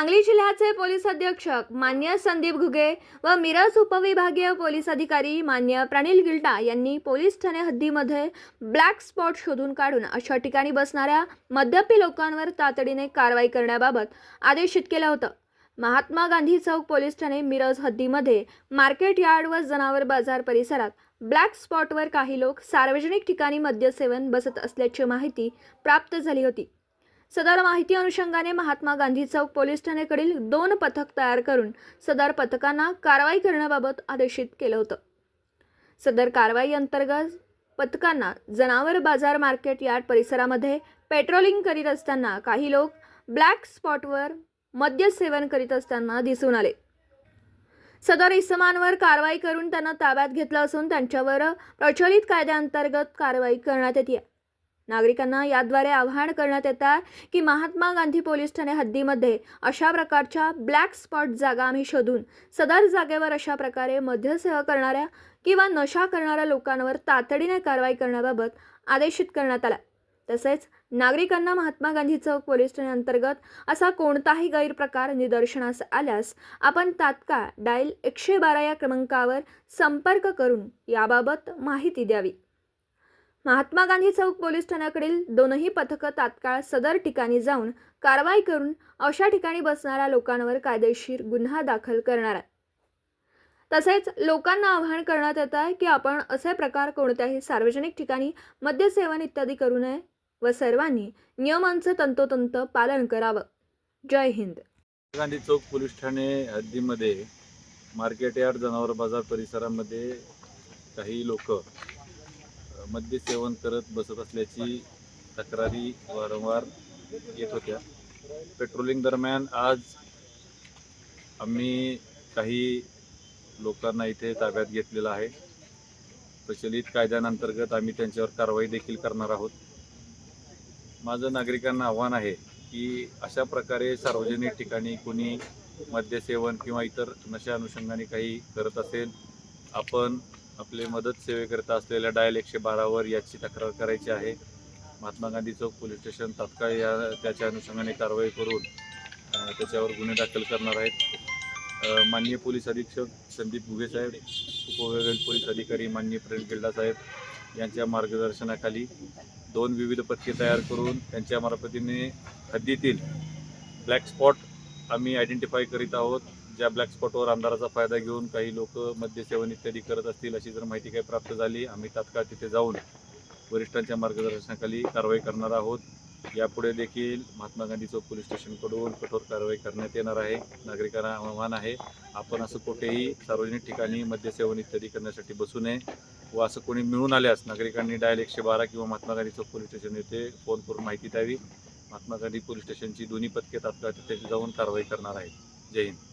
सांगली जिल्ह्याचे पोलीस अधीक्षक मान्य संदीप घुगे व मिरज उपविभागीय पोलीस अधिकारी मान्य प्रणिल गिल्टा यांनी पोलीस ठाणे हद्दीमध्ये ब्लॅक स्पॉट शोधून काढून अशा ठिकाणी बसणाऱ्या मद्यपी लोकांवर तातडीने कारवाई करण्याबाबत आदेशित केलं होतं. महात्मा गांधी चौक पोलीस ठाणे मिरज हद्दीमध्ये मार्केट यार्ड व जनावर बाजार परिसरात ब्लॅक स्पॉटवर काही लोक सार्वजनिक ठिकाणी मद्यसेवन बसत असल्याची माहिती प्राप्त झाली होती. सदर माहिती अनुषंगाने महात्मा गांधी चौक पोलीस ठाण्याकडील दोन पथक तयार करून सदर पथकांना कारवाई करण्याबाबत आदेशित केलं होतं. सदर कारवाई अंतर्गत पथकांना जनावर बाजार मार्केट यार्ड परिसरामध्ये पेट्रोलिंग करीत असताना काही लोक ब्लॅक स्पॉटवर मद्य सेवन करीत असताना दिसून आले. सदर इसमांवर कारवाई करून त्यांना ताब्यात घेतलं असून त्यांच्यावर प्रचलित कायद्याअंतर्गत कारवाई करण्यात येते नागरिकांना याद्वारे आवाहन करण्यात येत आहे की महात्मा गांधी पोलीस ठाणे हद्दीमध्ये अशा प्रकारच्या ब्लॅक स्पॉट जागा आम्ही शोधून सदर जागेवर अशा प्रकारे मध्यसह करणाऱ्या किंवा नशा करणाऱ्या लोकांवर तातडीने कारवाई करण्याबाबत आदेशित करण्यात आला. तसेच नागरिकांना महात्मा गांधी चौक पोलीस ठाणे अंतर्गत असा कोणताही गैरप्रकार निदर्शनास आल्यास आपण तात्काळ डायल एकशे बारा या क्रमांकावर संपर्क करून याबाबत माहिती द्यावी. महात्मा गांधी चौक पोलीस ठाण्याकडील दोनही पथकं तात्काळ सदर ठिकाणी जाऊन कारवाई करून अशा ठिकाणी बसणाऱ्या लोकांवर कायदेशीर गुन्हा दाखल करणार आहे तसेच लोकांना आवाहन करण्यात येत आहे की आपण असे प्रकार कोणत्याही सार्वजनिक ठिकाणी मद्यसेवन इत्यादी करू नये व सर्वांनी नियमांचं तंतोतंत पालन करावं. जय हिंद. गांधी चौक पोलीस ठाणे हद्दीमध्ये मार्केट यार्ड जनावर बाजार परिसरामध्ये काही लोक मद्य सेवन करत बसत असल्याची तक्रारी वारंवार येत होत्या. पेट्रोलिंग दरम्यान आज आम्ही काही लोकांना इथे ताब्यात घेतलेलं आहे. प्रचलित कायद्यांअंतर्गत आम्ही त्यांच्यावर कारवाई देखील करणार आहोत. माझं नागरिकांना आव्हान आहे की अशा प्रकारे सार्वजनिक ठिकाणी कोणी मद्यसेवन किंवा इतर नशा अनुषंगाने काही करत असेल आपण आपले मदत सेवेकरिता असलेल्या डायल एकशे बारावर याची तक्रार करायची आहे. महात्मा गांधी चौक पोलीस स्टेशन तात्काळ या त्याच्या अनुषंगाने कारवाई करून त्याच्यावर गुन्हे दाखल करणार आहेत. माननीय पोलीस अधीक्षक संदीप घुगे साहेब उपविभागीय पोलीस अधिकारी माननीय प्रेम गिल्डा साहेब यांच्या मार्गदर्शनाखाली दोन विविध पथके तयार करून त्यांच्या मार्फतीने हद्दीतील ब्लॅक स्पॉट आम्ही आयडेंटिफाय करीत आहोत. ज्या ब्लॅक स्पॉटवर अंधाराचा फायदा घेऊन काही लोक मद्यसेवन इत्यादी करत असतील अशी जर माहिती काही प्राप्त झाली आम्ही तात्काळ तिथे जाऊन वरिष्ठांच्या मार्गदर्शनाखाली कारवाई करणार आहोत. यापुढे देखील महात्मा गांधी चौक पोलीस स्टेशनकडून कठोर कारवाई करण्यात येणार आहे. नागरिकांना आव्हान आहे आपण असं कुठेही सार्वजनिक ठिकाणी मद्यसेवन इत्यादी करण्यासाठी बसू नये व असं कोणी मिळून आल्यास नागरिकांनी डायल एकशे बारा किंवा महात्मा गांधी चौक पोलीस स्टेशन येथे फोन करून माहिती द्यावी. महात्मा गांधी पोलीस स्टेशनची दोन्ही पथके तात्काळ तिथे जाऊन कारवाई करणार आहेत. जय हिंद.